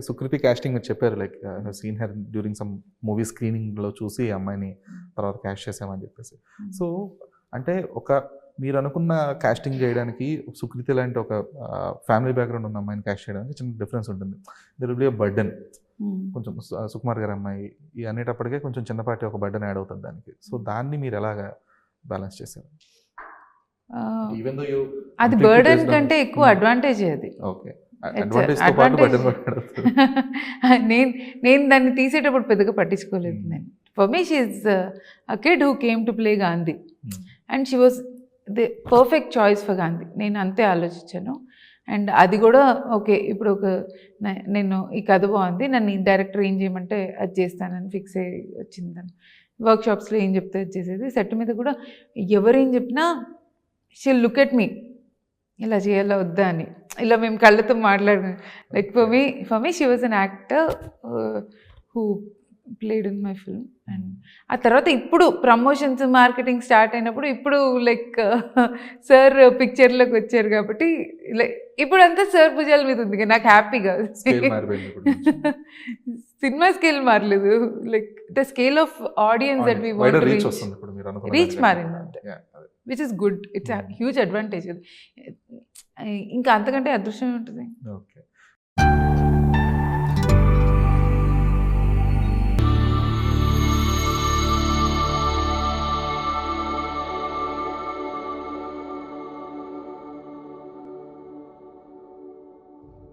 Sukriti casting మీరు చెప్పారు like seen her during some movie స్క్రీనింగ్లో చూసి అమ్మాయిని తర్వాత క్యాస్ట్ చేసామని చెప్పేసి. సో అంటే ఒక మీరు అనుకున్న కాస్టింగ్ చేయడానికి సుకృతి లాంటి ఒక ఫ్యామిలీ బ్యాక్గ్రౌండ్ ఉన్న అమ్మాయిని క్యాస్ట్ చేయడానికి చిన్న డిఫరెన్స్ ఉంటుంది. There will be burden. కొంచెం సుకుమార్ గారి అమ్మాయి ఈ అనేటప్పటికే కొంచెం చిన్నపాటి ఒక బర్డెన్ యాడ్ అవుతుంది దానికి. సో దాన్ని మీరు ఎలాగా బ్యాలెన్స్ చేశారు? ఆ, ఈవెన్ దో యూ అది బర్డెన్ కంటే ఎక్కువ Hmm. అడ్వాంటేజ్ అది. ఓకే నేను నేను దాన్ని తీసేటప్పుడు పెద్దగా పట్టించుకోలేదు Hmm. నేను. For me she a kid who came to play Gandhi. And she was the perfect choice for Gandhi నేను అంతే ఆలోచించాను. అండ్ అది కూడా ఓకే ఇప్పుడు ఒక నేను ఈ కథ బాగుంది. నన్ను డైరెక్టర్ ఏం చేయమంటే అది చేస్తానని ఫిక్స్ అయ్యి వచ్చింది వర్క్షాప్స్లో ఏం చెప్తే అది చేసేది. సెట్ మీద కూడా ఎవరేం చెప్పినా షిల్ లుక్ ఎట్ మీ ఇలా చేయాలా వద్దా అని. ఇలా మేము కళ్ళతో మాట్లాడుకుని like for me for me she was an actor who played in my film and ఆ తర్వాత ఇప్పుడు ప్రమోషన్స్ మార్కెటింగ్ స్టార్ట్ అయినప్పుడు ఇప్పుడు లైక్ సార్ పిక్చర్లోకి వచ్చారు కాబట్టి like ఇప్పుడు అంతా సార్ భుజాల మీద ఉంది. నాకు హ్యాపీగా. సినిమా స్కేల్ మారలేదు. Like the scale of audience that we want reach దానికంటే. మారింది. Which is good it's. Huge advantage ఇంకా అంతకంటే అదృష్టం ఉంటుంది. ఓకే.